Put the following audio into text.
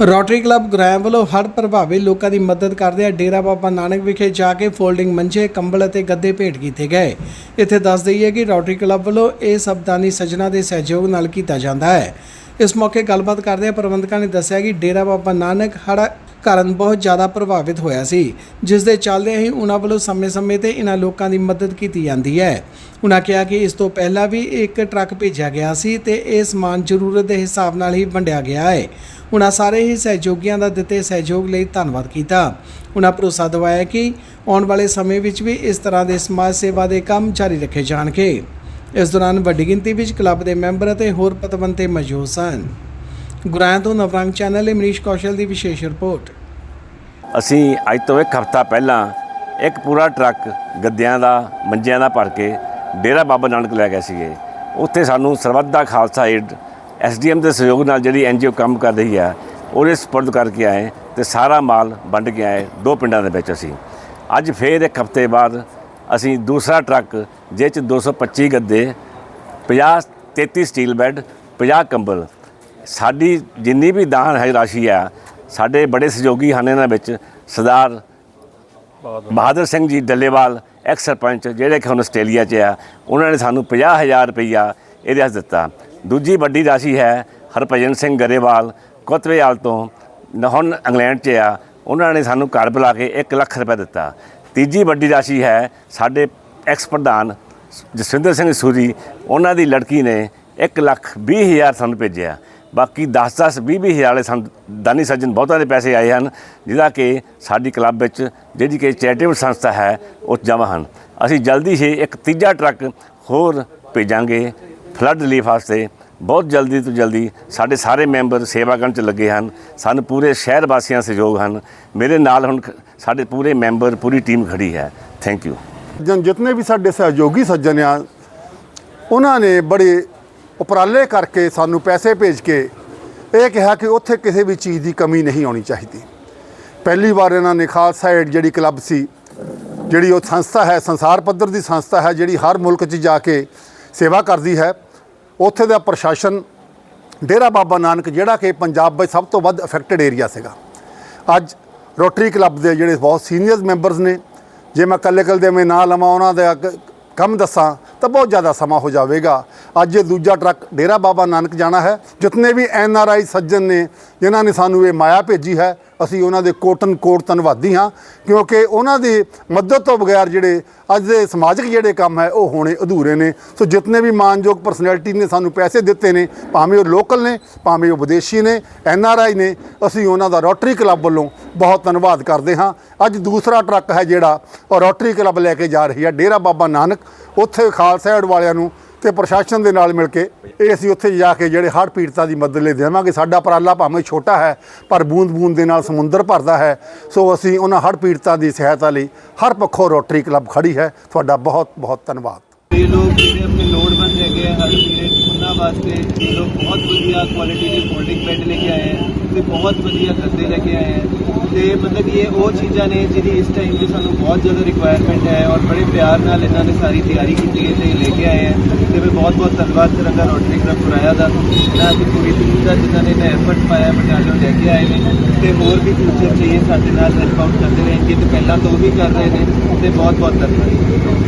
Rotary club ਗੁਰਾਇਆ ਵੱਲੋਂ ਹੜ੍ਹ ਪ੍ਰਭਾਵਿਤ ਲੋਕਾਂ ਦੀ ਮਦਦ ਕਰਦੇ ਆ ਡੇਰਾ ਬਾਬਾ ਨਾਨਕ ਵਿਖੇ ਜਾ ਕੇ ਫੋਲਡਿੰਗ ਮੰਜੇ, ਕੰਬਲ ਅਤੇ ਗੱਦੇ ਭੇਟ ਕੀਤੇ ਗਏ। ਇੱਥੇ ਦੱਸ ਦਈਏ ਕਿ ਰੋਟਰੀ ਕਲੱਬ ਵੱਲੋਂ ਇਹ ਸਭ ਦਾਨੀ ਸੱਜਣਾ ਦੇ ਸਹਿਯੋਗ ਨਾਲ ਕੀਤਾ ਜਾਂਦਾ ਹੈ। ਇਸ ਮੌਕੇ ਗੱਲਬਾਤ ਕਰਦੇ ਪ੍ਰਬੰਧਕਾਂ ਨੇ ਦੱਸਿਆ ਕਿ ਡੇਰਾ ਬਾਬਾ ਨਾਨਕ ਹੜ੍ਹ ਕਾਰਨ ਬਹੁਤ ਜ਼ਿਆਦਾ ਪ੍ਰਭਾਵਿਤ ਹੋਇਆ ਸੀ ਜਿਸ ਦੇ ਚੱਲਦੇ ਹੀ ਉਹਨਾਂ ਵੱਲੋਂ ਸਮੇਂ-ਸਮੇਂ ਤੇ ਇਹਨਾਂ ਲੋਕਾਂ ਦੀ ਮਦਦ ਕੀਤੀ ਜਾਂਦੀ ਹੈ। ਉਹਨਾਂ ਕਿਹਾ ਕਿ ਇਸ ਤੋਂ ਪਹਿਲਾਂ ਵੀ ਇੱਕ ਟਰੱਕ ਭੇਜਿਆ ਗਿਆ ਸੀ ਤੇ ਇਹ ਸਮਾਨ ਜ਼ਰੂਰਤ ਦੇ ਹਿਸਾਬ ਨਾਲ ਹੀ ਵੰਡਿਆ ਗਿਆ ਹੈ। ਉਹਨਾਂ ਸਾਰੇ ਹੀ ਸਹਿਯੋਗੀਆਂ ਦਾ ਦਿੱਤੇ ਸਹਿਯੋਗ ਲਈ ਧੰਨਵਾਦ ਕੀਤਾ। ਉਹਨਾਂ ਭਰੋਸਾ ਦਿਵਾਇਆ ਕਿ ਆਉਣ ਵਾਲੇ ਸਮੇਂ ਵਿੱਚ ਵੀ ਇਸ ਤਰ੍ਹਾਂ ਦੇ ਸਮਾਜ ਸੇਵਾ ਦੇ ਕੰਮ ਜਾਰੀ ਰੱਖੇ ਜਾਣਗੇ। ਇਸ ਦੌਰਾਨ ਵੱਡੀ ਗਿਣਤੀ ਵਿੱਚ ਕਲੱਬ ਦੇ ਮੈਂਬਰ ਅਤੇ ਹੋਰ ਪਤਵੰਤੇ ਮੌਜੂਦ ਸਨ। ਗੁਰਾਇਆ ਤੋਂ ਨਵਰੰਗ ਚੈਨਲ ਲਈ ਮਨੀਸ਼ ਕੌਸ਼ਲ ਦੀ ਵਿਸ਼ੇਸ਼ ਰਿਪੋਰਟ। ਅਸੀਂ ਅੱਜ ਤੋਂ ਇੱਕ ਹਫ਼ਤਾ ਪਹਿਲਾਂ ਇੱਕ ਪੂਰਾ ਟਰੱਕ ਗੱਦਿਆਂ ਦਾ, ਮੰਜਿਆਂ ਦਾ ਭਰ ਕੇ ਡੇਰਾ ਬਾਬਾ ਨਾਨਕ ਲੈ ਗਏ ਸੀਗੇ। ਉੱਥੇ ਸਾਨੂੰ ਸਰਬੱਤ ਦਾ ਖਾਲਸਾ ਏਡ ਐਸਡੀਐਮ ਦੇ ਸਹਿਯੋਗ ਨਾਲ ਜਿਹੜੀ ਐਨਜੀਓ ਕੰਮ ਕਰ ਰਹੀ ਹੈ ਉਹਦੇ ਸਪੁਰਦ ਕਰਕੇ ਆਏ ਤੇ ਸਾਰਾ ਮਾਲ ਵੰਡ ਕੇ ਆਏ ਦੋ ਪਿੰਡਾਂ ਦੇ ਵਿੱਚ ਅਸੀਂ। ਅੱਜ ਫੇਰ ਇੱਕ ਹਫ਼ਤੇ ਬਾਅਦ ਅਸੀਂ ਦੂਸਰਾ ਟਰੱਕ, ਜਿਹ 'ਚ 225 ਗੱਦੇ 50 33 ਸਟੀਲ ਬੈੱਡ 50 ਕੰਬਲ ਸਾਡੀ ਜਿੰਨੀ ਵੀ ਦਾਨ ਹੈ ਰਾਸ਼ੀ ਆ ਸਾਡੇ ਬੜੇ ਸਹਿਯੋਗੀ ਹਨ ਇਹਨਾਂ ਵਿੱਚ। ਸਰਦਾਰ ਬਹਾਦਰ ਸਿੰਘ ਜੀ ਡੱਲੇਵਾਲ ਐਕਸ ਸਰਪੰਚ ਜਿਹੜੇ ਕਿ ਹੁਣ ਆਸਟ੍ਰੇਲੀਆ 'ਚ ਆ ਉਹਨਾਂ ਨੇ ਸਾਨੂੰ 50000 ਰੁਪਈਆ ਇਹਦੇ ਹੱਥ ਦਿੱਤਾ। ਦੂਜੀ ਵੱਡੀ ਰਾਸ਼ੀ ਹੈ ਹਰਭਜਨ ਸਿੰਘ ਗਰੇਵਾਲ ਕੋਤਵੇਆਲ ਤੋਂ ਨ- ਹੁਣ ਇੰਗਲੈਂਡ 'ਚ ਆ ਉਹਨਾਂ ਨੇ ਸਾਨੂੰ ਘਰ ਬੁਲਾ ਕੇ 1 ਲੱਖ ਰੁਪਏ ਦਿੱਤਾ। ਤੀਜੀ ਵੱਡੀ ਰਾਸ਼ੀ ਹੈ ਸਾਡੇ ਐਕਸ ਪ੍ਰਧਾਨ ਜਸਵਿੰਦਰ ਸਿੰਘ ਸੂਰੀ ਉਹਨਾਂ ਦੀ ਲੜਕੀ ਨੇ 1 ਲੱਖ 20 ਹਜ਼ਾਰ ਸਾਨੂੰ ਭੇਜਿਆ। ਬਾਕੀ 10 10 20 20 ਹਜ਼ਾਰ ਵਾਲੇ ਸਾਨੂੰ ਦਾਨੀ ਸੱਜਣ ਬਹੁਤਾਂ ਦੇ ਪੈਸੇ ਆਏ ਹਨ, ਜਿਹਦਾ ਕਿ ਸਾਡੀ ਕਲੱਬ ਵਿੱਚ ਜਿਹੜੀ ਕਿ ਚੈਰੀਟੇਬਲ ਸੰਸਥਾ ਹੈ, ਉਹ ਜਮ੍ਹਾਂ ਹਨ। ਅਸੀਂ ਜਲਦੀ ਹੀ ਇੱਕ ਤੀਜਾ ਟਰੱਕ ਹੋਰ ਭੇਜਾਂਗੇ ਫਲੱਡ ਰਿਲੀਫ ਵਾਸਤੇ। ਬਹੁਤ ਜਲਦੀ ਤੋਂ ਜਲਦੀ ਸਾਡੇ ਸਾਰੇ ਮੈਂਬਰ ਸੇਵਾ ਕਰਨ ਚ ਲੱਗੇ ਹਨ। ਸਾਨੂੰ ਪੂਰੇ ਸ਼ਹਿਰ ਵਾਸੀਆਂ ਸਹਿਯੋਗ ਹਨ। ਮੇਰੇ ਨਾਲ ਹੁਣ ਸਾਡੇ ਪੂਰੇ ਮੈਂਬਰ, ਪੂਰੀ ਟੀਮ ਖੜੀ ਹੈ। ਥੈਂਕ ਯੂ ਜਨ ਜਿਤਨੇ ਵੀ ਸਾਡੇ ਸਹਿਯੋਗੀ ਸੱਜਣ ਆ ਉਹਨਾਂ ਨੇ ਬੜੇ ਉਪਰਾਲੇ ਕਰਕੇ ਸਾਨੂੰ ਪੈਸੇ ਭੇਜ ਕੇ ਇਹ ਕਿਹਾ ਕਿ ਉੱਥੇ ਕਿਸੇ ਵੀ ਚੀਜ਼ ਦੀ ਕਮੀ ਨਹੀਂ ਆਉਣੀ ਚਾਹੀਦੀ। ਪਹਿਲੀ ਵਾਰ ਇਹਨਾਂ ਨੇ ਖਾਲਸਾ ਏਡ ਜਿਹੜੀ ਕਲੱਬ ਸੀ, ਜਿਹੜੀ ਉਹ ਸੰਸਥਾ ਹੈ, ਸੰਸਾਰ ਪੱਧਰ ਦੀ ਸੰਸਥਾ ਹੈ, ਜਿਹੜੀ ਹਰ ਮੁਲਕ 'ਚ ਜਾ ਕੇ ਸੇਵਾ ਕਰਦੀ ਹੈ, ਉੱਥੇ ਦਾ ਪ੍ਰਸ਼ਾਸਨ ਡੇਰਾ ਬਾਬਾ ਨਾਨਕ ਜਿਹੜਾ ਕਿ ਪੰਜਾਬ ਵਿੱਚ ਸਭ ਤੋਂ ਵੱਧ ਅਫੈਕਟਡ ਏਰੀਆ ਸੀਗਾ। ਅੱਜ ਰੋਟਰੀ ਕਲੱਬ ਦੇ ਜਿਹੜੇ ਬਹੁਤ ਸੀਨੀਅਰ ਮੈਂਬਰਸ ਨੇ, ਜੇ ਮੈਂ ਕੱਲੇ ਕੱਲੇ ਦੇ ਮੈਂ ਨਾਂ ਲਵਾਂ, ਉਹਨਾਂ ਦੇ ਕ- ਕੰਮ ਦੱਸਾਂ ਤਾਂ ਬਹੁਤ ਜ਼ਿਆਦਾ ਸਮਾਂ ਹੋ ਜਾਵੇਗਾ। ਅੱਜ ਇਹ ਦੂਜਾ ਟਰੱਕ ਡੇਰਾ ਬਾਬਾ ਨਾਨਕ ਜਾਣਾ ਹੈ, ਜਿਤਨੇ ਵੀ ਐਨ ਆਰ ਆਈ ਸੱਜਣ ਨੇ, ਜਿਨ੍ਹਾਂ ਨੇ ਸਾਨੂੰ ਇਹ ਮਾਇਆ ਭੇਜੀ ਹੈ ਅਸੀਂ ਉਹਨਾਂ ਦੇ ਕੋਟਨ ਕੋਟ ਧੰਨਵਾਦੀ ਹਾਂ, ਕਿਉਂਕਿ ਉਹਨਾਂ ਦੀ ਮਦਦ ਤੋਂ ਬਗੈਰ ਜਿਹੜੇ ਅੱਜ ਦੇ ਸਮਾਜਿਕ ਜਿਹੜੇ ਕੰਮ ਹੈ, ਉਹ ਹੋਣੇ ਅਧੂਰੇ ਨੇ। ਸੋ ਜਿਤਨੇ ਵੀ ਮਾਨਯੋਗ ਪਰਸਨੈਲਿਟੀ ਨੇ ਸਾਨੂੰ ਪੈਸੇ ਦਿੱਤੇ ਨੇ, ਭਾਵੇਂ ਉਹ ਲੋਕਲ ਨੇ, ਭਾਵੇਂ ਉਹ ਵਿਦੇਸ਼ੀ ਨੇ ਐਨ ਆਰ ਆਈ ਨੇ, ਅਸੀਂ ਉਹਨਾਂ ਦਾ ਰੋਟਰੀ ਕਲੱਬ ਵੱਲੋਂ ਬਹੁਤ ਧੰਨਵਾਦ ਕਰਦੇ ਹਾਂ। ਅੱਜ ਦੂਸਰਾ ਟਰੱਕ ਹੈ ਜਿਹੜਾ, ਉਹ ਰੋਟਰੀ ਕਲੱਬ ਲੈ ਕੇ ਜਾ ਰਹੀ ਹੈ, ਡੇਰਾ ਬਾਬਾ ਨਾਨਕ। ਉੱਥੇ ਖਾਲਸਾ ਐਡ ਵਾਲਿਆਂ ਨੂੰ ਤੇ ਪ੍ਰਸ਼ਾਸਨ ਦੇ ਨਾਲ ਮਿਲ ਕੇ ਇਹ ਅਸੀਂ ਉੱਥੇ ਜਾ ਕੇ ਜਿਹੜੇ ਹੜ੍ਹ ਪੀੜਤਾਂ ਦੀ ਮਦਦ ਲਈ ਦੇਵਾਂਗੇ। ਸਾਡਾ ਉਪਰਾਲਾ ਭਾਵੇਂ ਛੋਟਾ ਹੈ, ਪਰ ਬੂੰਦ ਬੂੰਦ ਦੇ ਨਾਲ ਸਮੁੰਦਰ ਭਰਦਾ ਹੈ। ਸੋ ਅਸੀਂ ਉਹਨਾਂ ਹੜ੍ਹ ਪੀੜਤਾਂ ਦੀ ਸਹਾਇਤਾ ਲਈ ਹਰ ਪੱਖੋਂ ਰੋਟਰੀ ਕਲੱਬ ਖੜੀ ਹੈ। ਤੁਹਾਡਾ ਬਹੁਤ ਬਹੁਤ ਧੰਨਵਾਦ। ਇਹ ਲੋਕ ਜਿਹੜੇ ਆਪਣੇ ਲੋੜਵੰਦ ਹੈਗੇ ਆ ਹਰ ਪੀੜੇ ਉਹਨਾਂ ਵਾਸਤੇ ਇਹ ਲੋਕ ਬਹੁਤ ਵਧੀਆ ਕੁਆਲਿਟੀ ਦੇ ਫੋਲਡਿੰਗ ਬੈੱਡ ਲੈ ਤੇ ਬਹੁਤ ਵਧੀਆ ਗੱਦੇ ਲੈ ਕੇ ਆਏ ਹੈ ਤੇ ਮਤਲਬ ਕਿ ਇਹ ਉਹ ਚੀਜ਼ਾਂ ਨੇ ਜਿਹਦੀ ਇਸ ਟਾਈਮ ਤੇ ਸਾਨੂੰ ਬਹੁਤ ਜ਼ਿਆਦਾ ਰਿਕੁਆਇਰਮੈਂਟ ਹੈ ਔਰ ਬੜੇ ਪਿਆਰ ਨਾਲ ਇਹਨਾਂ ਨੇ ਸਾਰੀ ਤਿਆਰੀ ਕੀਤੀ ਹੈ ਤੇ ਲੈ ਕੇ ਆਏ ਹੈ ਤੇ ਮੈਂ ਬਹੁਤ ਬਹੁਤ ਧੰਨਵਾਦ ਕਰਾਂਗਾ ਰੋਟਰੀ ਕਲੱਬ ਪੁਰਾਇਆ ਦਾ। ਇਹਨਾਂ ਦੀ ਪੂਰੀ ਟੀਮ ਦਾ ਜਿਨ੍ਹਾਂ ਨੇ ਇਹਨਾਂ ਐਫਰਟ ਪਾਇਆ ਬਟਾਲੀਅਨ ਲੈ ਕੇ ਆਏ ਨੇ। ਤੇ ਹੋਰ ਵੀ ਫਿਊਚਰ 'ਚ ਇਹ ਸਾਡੇ ਨਾਲ ਹੈਲਪ ਆਊਟ ਕਰਦੇ ਰਹਿਣਗੇ ਤੇ ਪਹਿਲਾਂ ਤੋਂ ਵੀ ਕਰ ਰਹੇ ਨੇ। ਤੇ ਬਹੁਤ ਬਹੁਤ ਧੰਨਵਾਦ।